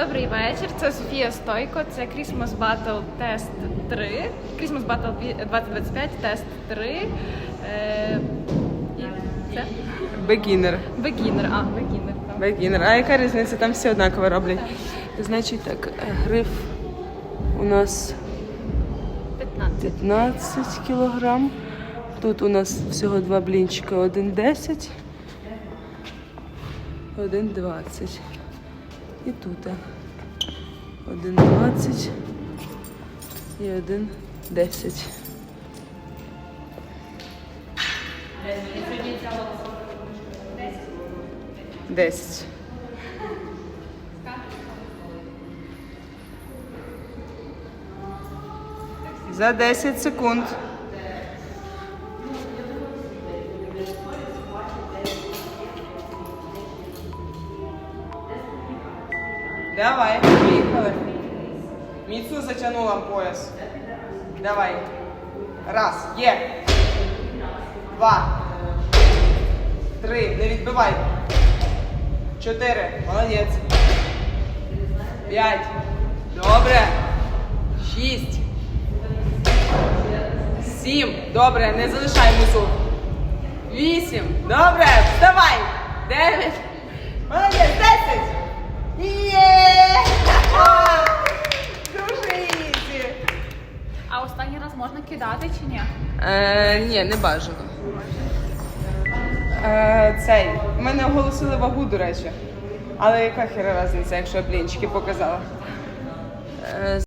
Добрий вечір. Це Софія Стойко. Це Christmas Battle Test 3. Christmas Battle 2025 Тест 3. Е, і це? Бегінер. Beginner. А, beginner. так. А яка різниця? Там всі однаково роблять. Значить так, е, гриф у нас 15. 15 кілограм. Тут у нас всього два блінчика, один 10, один 20. І тут е, один 20 і один 10. Десять. За 10 секунд. Давай, поїхали. Міцу затягнула пояс. Давай. Раз, є. Два. Три. Не відбивай. Чотири. Молодець. П'ять. Добре. Шість. Сім. Добре, не залишай мусу. Вісім. Добре, вставай. Дев'ять. Молодець. Десять. Є! Ха! Дуже ізі. А останній раз можна кидати чи ні? Е, ні, не бажано. Е, цей. Мене оголосили вагу, до речі. Але яка хіра різниця, якщо я блінчики показала? Е,